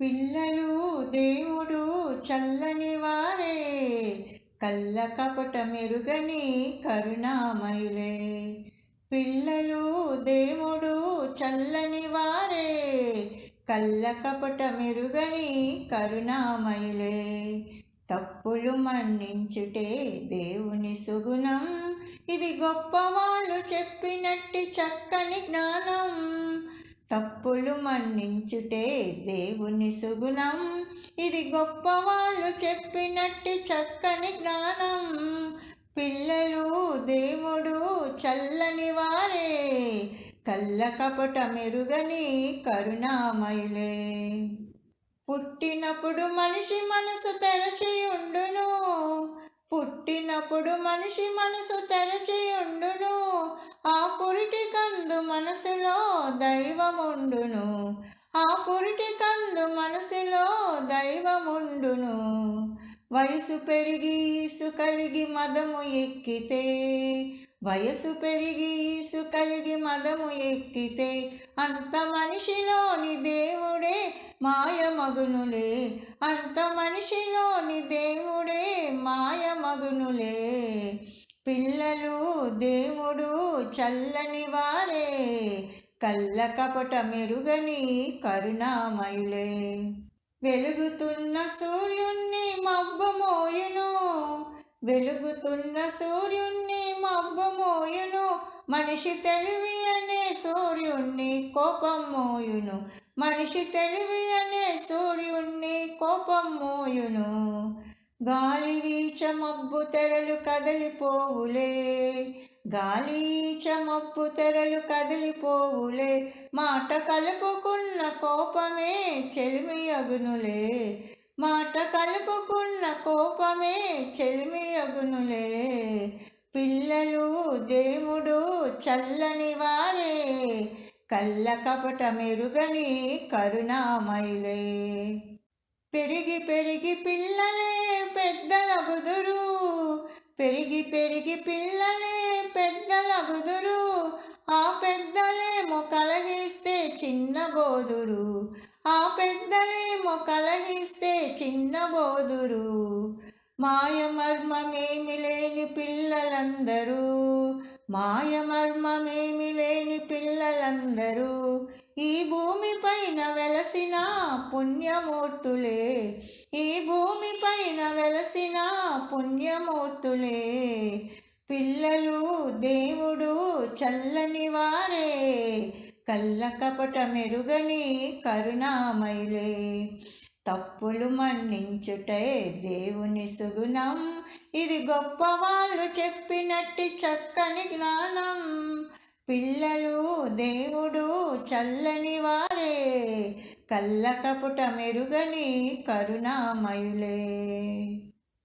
పిల్లలు దేవుడు చల్లని వారే. కళ్ళ కపట మెరుగని కరుణామయులే. పిల్లలు దేవుడు చల్లని వారే. కళ్ళ కపట మెరుగని కరుణామయులే. తప్పులు మన్నించుటే దేవుని సుగుణం. ఇది గొప్పవాళ్ళు చెప్పినట్టి చక్కని జ్ఞానం. తప్పులు మన్నించుటే దేవుని సుగుణం. ఇది గొప్పవాళ్ళు చెప్పినట్టి చక్కని జ్ఞానం. పిల్లలు దేవుడు చల్లని వారే. కళ్ళ కపట మెరుగని కరుణామయులే. పుట్టినప్పుడు మనిషి మనసు తెరచి ఉండును. పుట్టినప్పుడు మనిషి మనసు తెరచి ఉండును. ఆ పురిటి కందు మనసులో దైవముండును. ఆ పురిటి కందు మనసులో దైవముండును. వయసు పెరిగి ఈసు కలిగి మదము ఎక్కితే వయసు పెరిగి ఈసు కలిగి మదము ఎక్కితే అంత మనిషిలోని దేవుడే మాయమగునులే. అంత మనిషిలోని దేవుడే మాయమగునులే. పిల్లలు దేవుడు చల్లని వారే. కళ్ళ కపట మెరుగని కరుణామయులే. వెలుగుతున్న సూర్యుణ్ణి మబ్బమోయును వెలుగుతున్న సూర్యుణ్ణి మబ్బమోయును మనిషి తెలివి అనే సూర్యుణ్ణి కోపం మోయును. మనిషి తెలివి అనే సూర్యుణ్ణి కోపం మోయును. గాలి వీచ మబ్బు తెరలు కదలిపోవులే గాలి మబ్బు తెరలు కదిలిపోవులే మాట కలుపుకున్న కోపమే చెలిమి అగునులే మాట కలుపుకున్న కోపమే చెలిమి అగునులే. పిల్లలు దేవుడు చల్లని వారే కళ్ళ కపట మెరుగని కరుణామయులే. పెరిగి పెరిగి పిల్లలే పెద్దలగుదురు. పెరిగి పెరిగి పిల్లలే పెద్దలగుదురు. ఆ పెద్దలేమో కలగిస్తే చిన్న బోధురు ఆ పెద్దలేమో కలగిస్తే చిన్న బోదురు మాయమర్మమేమి లేని పిల్లలందరూ. మాయమర్మమేమి లేని పిల్లలందరూ ఈ భూమి పైన వెలసిన పుణ్యమూర్తులే. ఈ భూమి పైన వెలసిన పుణ్యమూర్తులే. పిల్లలు దేవుడు చల్లని వారే. కళ్ళ కపట మెరుగని కరుణామయులే. తప్పులు మన్నించుటే దేవుని సుగుణం. ఇది గొప్ప వాళ్ళు చెప్పినట్టి చక్కని జ్ఞానం. పిల్లలు దేవుడు చల్లని వారే. కళ్ళ కపుట మెరుగని కరుణామయులే.